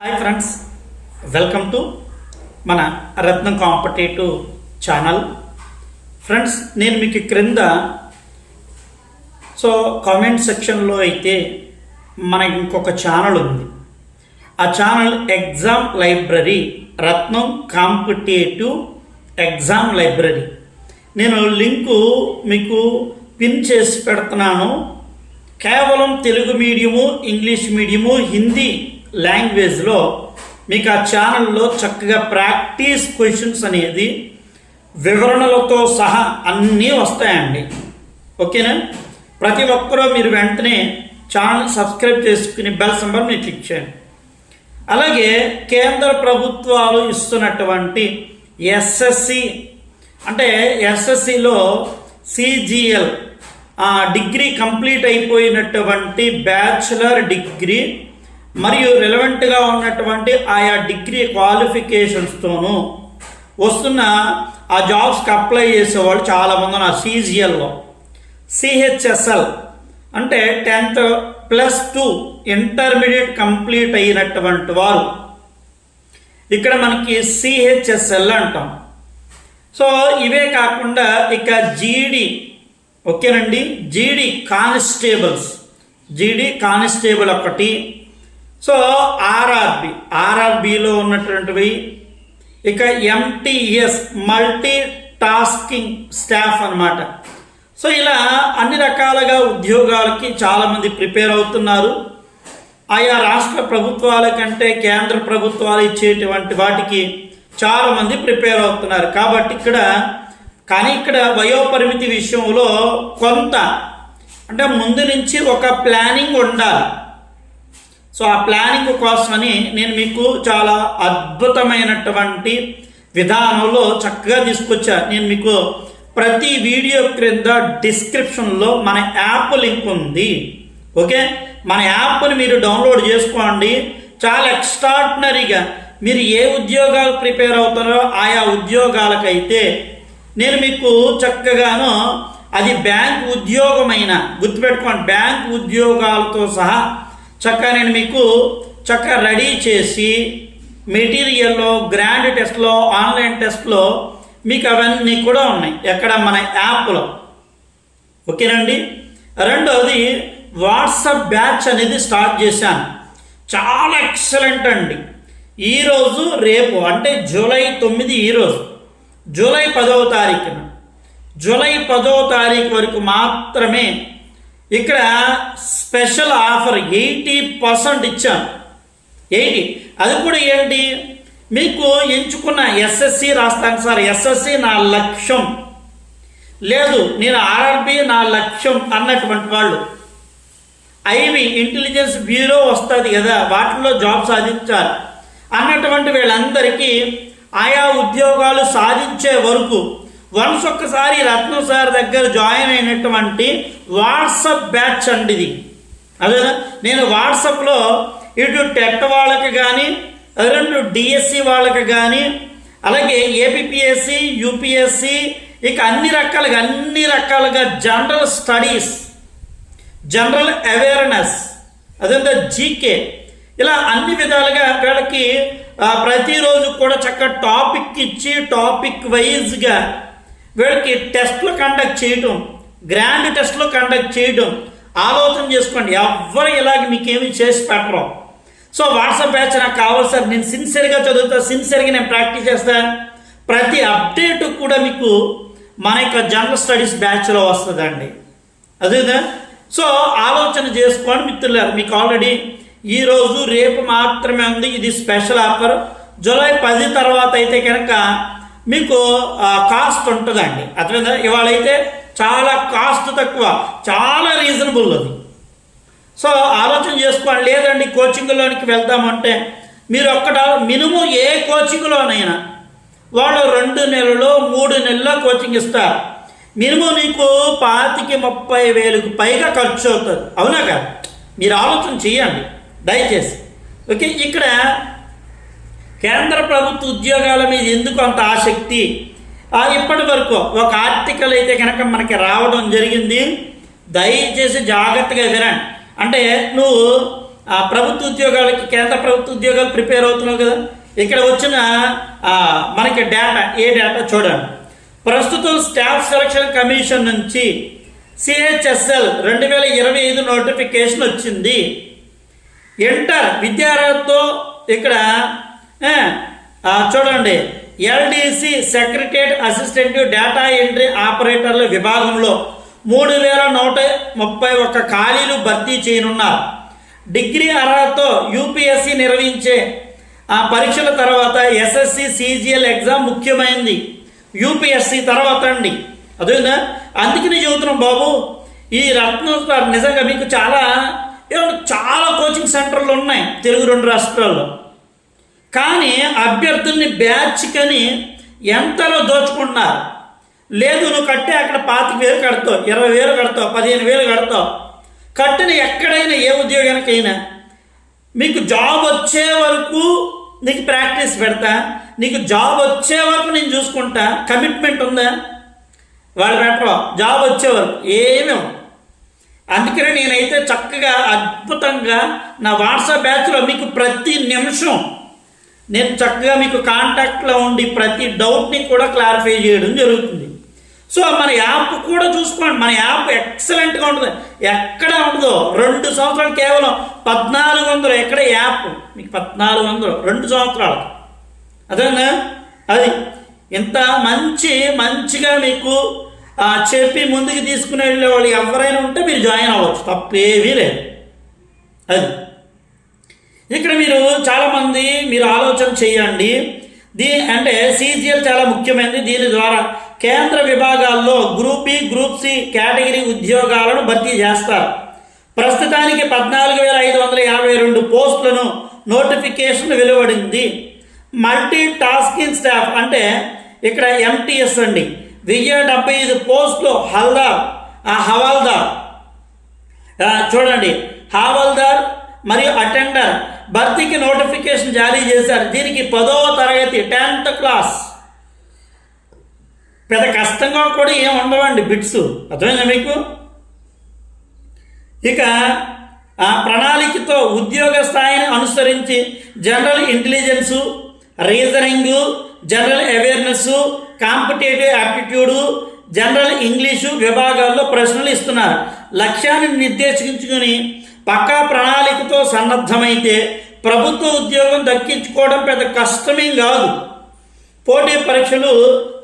Hi friends welcome to మన రత్నం competitive channel. Friends నేను మీకు క్రింద సో కామెంట్ సెక్షన్లో అయితే మన ఇంకొక ఛానల్ ఉంది. ఆ channel exam library Ratnam competitive exam library. నేను లింకు మీకు పిన్ చేసి పెడుతున్నాను. కేవలం Telugu medium English medium Hindi లాంగ్వేజ్లో మీకు ఆ ఛానల్లో చక్కగా ప్రాక్టీస్ క్వశ్చన్స్ అనేది వివరణలతో సహా అన్నీ వస్తాయండి. ఓకేనా? ప్రతి ఒక్కరూ మీరు వెంటనే ఛానల్ సబ్స్క్రైబ్ చేసుకుని బెల్ సంబర్ మీరు క్లిక్ చేయండి. అలాగే కేంద్ర ప్రభుత్వాలు ఇస్తున్నటువంటి ఎస్ఎస్సి అంటే ఎస్ఎస్సిలో సిజిఎల్ డిగ్రీ కంప్లీట్ అయిపోయినటువంటి బ్యాచులర్ డిగ్రీ మరియు రిలవెంట్గా ఉన్నటువంటి ఆయా డిగ్రీ క్వాలిఫికేషన్స్తోనూ వస్తున్న ఆ జాబ్స్కి అప్లై చేసేవాళ్ళు చాలామంది ఉన్నారు. సీజీఎల్లో సిహెచ్ఎస్ఎల్ అంటే tenth plus two intermediate complete అయినటువంటి వారు. ఇక్కడ మనకి సిహెచ్ఎస్ఎల్ అంటాం. సో ఇవే కాకుండా ఇక జీడి ఓకేనండి? జీడి కానిస్టేబుల్స్ జీడి కానిస్టేబుల్ ఒకటి. సో ఆర్ఆర్బి ఆర్ఆర్బిలో ఉన్నటువంటివి. ఇక ఎంటీఎస్ మల్టీ టాస్కింగ్ స్టాఫ్ అన్నమాట. సో ఇలా అన్ని రకాలుగా ఉద్యోగాలకి చాలామంది ప్రిపేర్ అవుతున్నారు. ఆయా రాష్ట్ర ప్రభుత్వాల కంటే కేంద్ర ప్రభుత్వాలు ఇచ్చేటువంటి వాటికి చాలామంది ప్రిపేర్ అవుతున్నారు. కాబట్టి ఇక్కడ కానీ ఇక్కడ వయోపరిమితి విషయంలో కొంత అంటే ముందు నుంచి ఒక ప్లానింగ్ ఉండాలి. సో ఆ ప్లానింగ్ కోసమని నేను మీకు చాలా అద్భుతమైనటువంటి విధానంలో చక్కగా తీసుకొచ్చా. నేను మీకు ప్రతి వీడియో క్రింద డిస్క్రిప్షన్లో మన యాప్ లింక్ ఉంది. ఓకే? మన యాప్ని మీరు డౌన్లోడ్ చేసుకోండి. చాలా ఎక్స్ట్రాడినరీగా మీరు ఏ ఉద్యోగాలు ప్రిపేర్ అవుతారో ఆయా ఉద్యోగాలకైతే నేను మీకు చక్కగాను అది బ్యాంక్ ఉద్యోగమైన గుర్తుపెట్టుకోండి బ్యాంక్ ఉద్యోగాలతో సహా చక్కగా నేను మీకు చక్కగా రెడీ చేసి మెటీరియల్లో గ్రాండ్ టెస్ట్లో ఆన్లైన్ టెస్ట్లో మీకు అవన్నీ కూడా ఉన్నాయి. ఎక్కడ? మన యాప్లో. ఓకేనండి? రెండవది వాట్సాప్ బ్యాచ్ అనేది స్టార్ట్ చేశాను. చాలా ఎక్సలెంట్ అండి. ఈరోజు రేపు అంటే జూలై తొమ్మిది ఈరోజు. జూలై పదవ తారీఖున. జూలై పదవ తారీఖు వరకు మాత్రమే ఇక్కడ స్పెషల్ ఆఫర్ ఎయిటీ పర్సెంట్ ఇచ్చాను. ఎయిటీ. అది కూడా ఏంటి? మీకు ఎంచుకున్న ఎస్ఎస్సి రాస్తాను సార్. ఎస్ఎస్సి నా లక్ష్యం. లేదు నేను ఆర్ఆర్బి నా లక్ష్యం అన్నటువంటి వాళ్ళు. ఐవి ఇంటెలిజెన్స్ బ్యూరో వస్తుంది కదా వాటిల్లో జాబ్ సాధించాలి అన్నటువంటి వీళ్ళందరికీ ఆయా ఉద్యోగాలు సాధించే వరకు వన్స్ ఒక్కసారి రత్నం సార్ దగ్గర జాయిన్ అయినటువంటి వాట్సప్ బ్యాచ్ అండి ఇది. అదే నేను వాట్సాప్లో ఇటు టెట్ వాళ్ళకి కానీ రెండు డిఎస్సి వాళ్ళకి కానీ అలాగే ఏపీఎస్సి యూపీఎస్సి ఇక అన్ని రకాలుగా అన్ని రకాలుగా జనరల్ స్టడీస్ జనరల్ అవేర్నెస్ అదంతా జీకే ఇలా అన్ని విధాలుగా వీళ్ళకి ప్రతిరోజు కూడా చక్కగా టాపిక్ ఇచ్చి టాపిక్ వైజ్గా వీళ్ళకి టెస్ట్లు కండక్ట్ చేయటం గ్రాండ్ టెస్ట్లు కండక్ట్ చేయటం ఆలోచన చేసుకోండి. ఎవ్వరు ఇలాగ మీకేమి చేసి పెట్టరు. సో వాట్సాప్ బ్యాచ్ నాకు కావాలి సార్. నేను సిన్సియర్గా చదువుతా సిన్సియర్గా నేను ప్రాక్టీస్ చేస్తా. ప్రతి అప్డేట్ కూడా మీకు మన యొక్క జనరల్ స్టడీస్ బ్యాచ్లో వస్తుందండి. అదేదా సో ఆలోచన చేసుకోండి మిత్రులారు. మీకు ఆల్రెడీ ఈరోజు రేపు మాత్రమే ఉంది. ఇది స్పెషల్ ఆఫర్ జూలై పది తర్వాత అయితే కనుక మీకు కాస్ట్ ఉంటుందండి. అర్థమైందా? ఇవాళైతే చాలా కాస్ట్ తక్కువ. చాలా రీజనబుల్ అది. సో ఆలోచన చేసుకోవాలి. లేదండి కోచింగ్లోనికి వెళ్దామంటే మీరు ఒక్కట మినిమం ఏ కోచింగ్లోనైనా వాళ్ళు రెండు నెలలు మూడు నెలల్లో కోచింగ్ ఇస్తారు. మినిమం నీకు పాతికి ముప్పై వేలకు పైగా ఖర్చు అవుతుంది. అవునా కదా? మీరు ఆలోచన చేయండి. దయచేసి. ఓకే? ఇక్కడ కేంద్ర ప్రభుత్వ ఉద్యోగాల మీద ఎందుకు అంత ఆసక్తి? ఇప్పటి వరకు ఒక ఆర్టికల్ అయితే కనుక మనకి రావడం జరిగింది. దయచేసి జాగ్రత్తగా వినండి. అంటే నువ్వు ఆ ప్రభుత్వ ఉద్యోగాలకి కేంద్ర ప్రభుత్వ ఉద్యోగాలు ప్రిపేర్ అవుతున్నావు కదా? ఇక్కడ వచ్చిన మనకి డేటా ఏ డేటా చూడండి. ప్రస్తుతం స్టాఫ్ సెలక్షన్ కమిషన్ నుంచి సిహెచ్ఎస్ఎల్ రెండు వేల ఇరవై ఐదు నోటిఫికేషన్ వచ్చింది. ఇంటర్ విద్యార్థితో ఇక్కడ చూడండి LDC secretariat assistant data entry ఆపరేటర్ల విభాగంలో మూడు వేల నూట ముప్పై ఒక్క ఖాళీలు భర్తీ చేయనున్నారు. డిగ్రీ అర్హతతో యూపీఎస్సి నిర్వహించే ఆ పరీక్షల తర్వాత ఎస్ఎస్సి సిజిఎల్ ఎగ్జామ్ ముఖ్యమైనది యూపీఎస్సి తర్వాత అండి. అదేనా? అందుకని చెబుతున్నాం బాబు ఈ రత్న నిజంగా మీకు చాలా చాలా కోచింగ్ సెంటర్లు ఉన్నాయి తెలుగు రెండు రాష్ట్రాల్లో. కానీ అభ్యర్థుల్ని బ్యాచ్ కని ఎంతలో దోచుకుంటున్నారు? లేదు నువ్వు కట్టే అక్కడ పాతిక వేలు కడతావు ఇరవై వేలు కడతావు పదిహేను వేలు కడతావు. కట్టిన ఎక్కడైనా ఏ ఉద్యోగానికైనా మీకు జాబ్ వచ్చే వరకు నీకు ప్రాక్టీస్ పెడతా నీకు జాబ్ వచ్చే వరకు నేను చూసుకుంటా కమిట్మెంట్ ఉందా? వాళ్ళు పెట్టడం జాబ్ వచ్చే వరకు ఏమీ అందుకనే నేనైతే చక్కగా అద్భుతంగా నా వాట్సాప్ బ్యాచ్లో మీకు ప్రతి నిమిషం నేను చక్కగా మీకు కాంటాక్ట్లో ఉండి ప్రతి డౌట్ని కూడా క్లారిఫై చేయడం జరుగుతుంది. సో మన యాప్ కూడా చూసుకోండి. మన యాప్ ఎక్సలెంట్గా ఉంటుంది. ఎక్కడ ఉండదో రెండు సంవత్సరాలు కేవలం పద్నాలుగు వందలు. ఎక్కడ యాప్ మీకు పద్నాలుగు వందలు. రెండు సంవత్సరాలు అదేనా? అది. ఇంత మంచి మంచిగా మీకు చెప్పి ముందుకు తీసుకుని వెళ్ళే వాళ్ళు ఎవరైనా ఉంటే మీరు జాయిన్ అవ్వచ్చు. తప్పేమీ లేదు. అది. ఇక్కడ మీరు చాలామంది మీరు ఆలోచన చేయండి. దీ అంటే సీజీఎల్ చాలా ముఖ్యమైనది. దీని ద్వారా కేంద్ర విభాగాల్లో group B group C category ఉద్యోగాలను భర్తీ చేస్తారు. ప్రస్తుతానికి పద్నాలుగు వేల ఐదు వందల యాభై రెండు పోస్టులను నోటిఫికేషన్ వెలువడింది. మల్టీ టాస్కింగ్ స్టాఫ్ అంటే ఇక్కడ ఎంటీఎస్ అండి. వెయ్యి డెబ్బై ఐదు పోస్టులు హల్దార్ ఆ హవాల్దార్. చూడండి. హావల్దార్ మరియు అటెండర్ భర్తీకి నోటిఫికేషన్ జారీ చేశారు. దీనికి పదవ తరగతి టెన్త్ క్లాస్. పెద్ద కష్టంగా కూడా ఏం ఉండవండి బిట్స్. అర్థమైందా మీకు? ఇక ఆ ప్రణాళికతో ఉద్యోగ స్థాయిని అనుసరించి general intelligence reasoning general awareness competitive aptitude general English విభాగాల్లో ప్రశ్నలు ఇస్తున్నారు. లక్ష్యాన్ని నిర్దేశించుకుని పక్కా ప్రణాళికతో సన్నద్ధమైతే ప్రభుత్వ ఉద్యోగం దక్కించుకోవడం పెద్ద కష్టమేం కాదు. పోటీ పరీక్షలు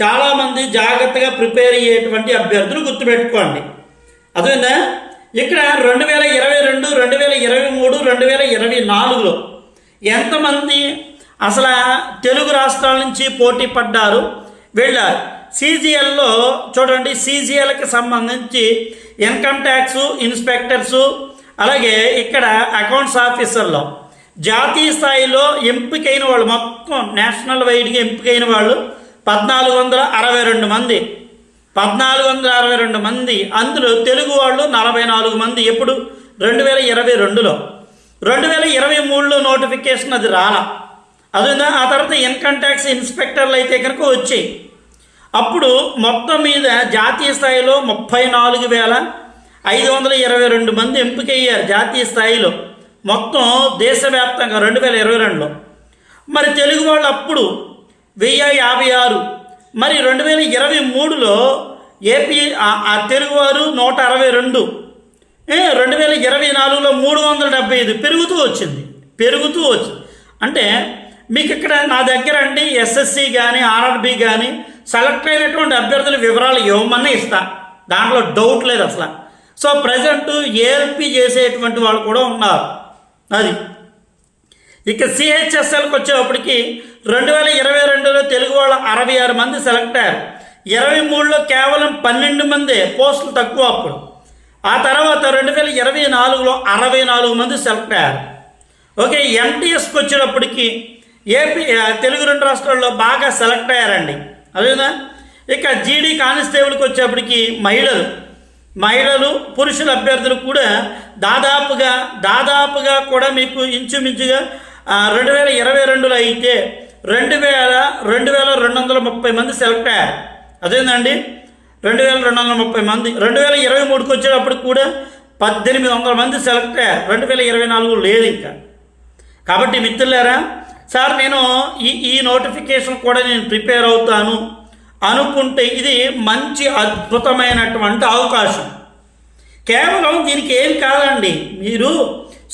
చాలామంది జాగ్రత్తగా ప్రిపేర్ అయ్యేటువంటి అభ్యర్థులు గుర్తుపెట్టుకోండి. అదేనా ఇక్కడ రెండు వేల ఇరవై రెండు రెండు వేల ఇరవై మూడు రెండు వేల ఇరవై నాలుగులో ఎంతమంది అసలు తెలుగు రాష్ట్రాల నుంచి పోటీ పడ్డారు? వెళ్ళారు సీజీఎల్లో చూడండి సీజీఎల్కి సంబంధించి ఇన్కమ్ ట్యాక్స్ ఇన్స్పెక్టర్సు అలాగే ఇక్కడ అకౌంట్స్ ఆఫీసర్లో జాతీయ స్థాయిలో ఎంపికైన వాళ్ళు మొత్తం నేషనల్ వైడ్గా ఎంపికైన వాళ్ళు పద్నాలుగు వందల అరవై రెండు మంది. పద్నాలుగు వందల అరవై రెండు మంది. అందులో తెలుగు వాళ్ళు నలభై నాలుగు మంది. ఎప్పుడు? రెండు వేల ఇరవై రెండులో. రెండు వేల ఇరవై మూడులో నోటిఫికేషన్ అది రాలా. అది ఆ తర్వాత ఇన్కమ్ ట్యాక్స్ ఇన్స్పెక్టర్లు అయితే కనుక వచ్చాయి. అప్పుడు మొత్తం మీద జాతీయ స్థాయిలో ముప్పై నాలుగు వేల ఐదు వందల ఇరవై రెండు మంది ఎంపికయ్యారు జాతీయ స్థాయిలో. మొత్తం దేశవ్యాప్తంగా రెండు వేల ఇరవై రెండులో. మరి తెలుగు వాళ్ళు అప్పుడు వెయ్యి యాభై ఆరు మరి రెండు వేల ఇరవై మూడులో ఏపీ ఆ- తెలుగువారు నూట అరవై రెండు రెండు వేల ఇరవై నాలుగులో మూడు వందల డెబ్బై ఐదు పెరుగుతూ వచ్చింది. పెరుగుతూ వచ్చింది. అంటే మీకు ఇక్కడ నా దగ్గర అండి ఎస్ఎస్సి కానీ ఆర్ఆర్బి కానీ సెలెక్ట్ అయినటువంటి అభ్యర్థుల వివరాలు ఇవ్వమన్నా ఇస్తా. దాంట్లో డౌట్ లేదు అసలు. సో ప్రజెంట్ ఏఎల్పి చేసేటువంటి వాళ్ళు కూడా ఉన్నారు. అది. ఇక సిహెచ్ఎస్ఎల్కి వచ్చేటప్పటికి రెండు వేల ఇరవై రెండులో తెలుగు వాళ్ళ అరవై ఆరు మంది సెలెక్ట్ అయ్యారు. ఇరవై మూడులో కేవలం పన్నెండు మంది పోస్టులు తక్కువ అప్పుడు. ఆ తర్వాత రెండు వేల ఇరవై నాలుగులో అరవై నాలుగు మంది సెలెక్ట్ అయ్యారు. ఓకే ఎంటీఎస్కి వచ్చేటప్పటికి ఏపీ తెలుగు రెండు రాష్ట్రాల్లో బాగా సెలెక్ట్ అయ్యారండి. అదేనా? ఇక జీడీ కానిస్టేబుల్కి వచ్చేప్పటికి మహిళలు మహిళలు పురుషుల అభ్యర్థులు కూడా దాదాపుగా దాదాపుగా కూడా మీకు ఇంచుమించుగా రెండు వేల ఇరవై రెండులో అయితే రెండు వేల రెండు వేల రెండు వందల ముప్పై మంది సెలెక్ట్ అయ్యారు. అదేందండి? రెండు వేల రెండు వందల ముప్పై మంది రెండు వేల ఇరవై మూడుకి వచ్చేటప్పుడు కూడా పద్దెనిమిది వందల మంది సెలెక్ట్ అయ్యారు. రెండు వేల ఇరవై నాలుగు లేదు ఇంకా. కాబట్టి మిత్రులారా సార్ నేను ఈ ఈ నోటిఫికేషన్ కూడా నేను ప్రిపేర్ అవుతాను. అనుకుంటే ఇది మంచి అద్భుతమైనటువంటి అవకాశం. కేవలం దీనికి ఏం కాదండి మీరు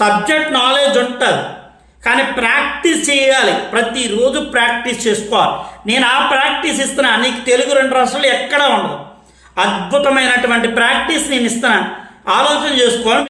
సబ్జెక్ట్ నాలెడ్జ్ ఉంటుంది కానీ ప్రాక్టీస్ చేయాలి. ప్రతిరోజు ప్రాక్టీస్ చేసుకోవాలి. నేను ఆ ప్రాక్టీస్ ఇస్తున్నా నీకు తెలుగు రెండు రాష్ట్రాలు ఎక్కడా ఉండదు అద్భుతమైనటువంటి ప్రాక్టీస్ నేను ఇస్తున్నాను ఆలోచన చేసుకోవాలి.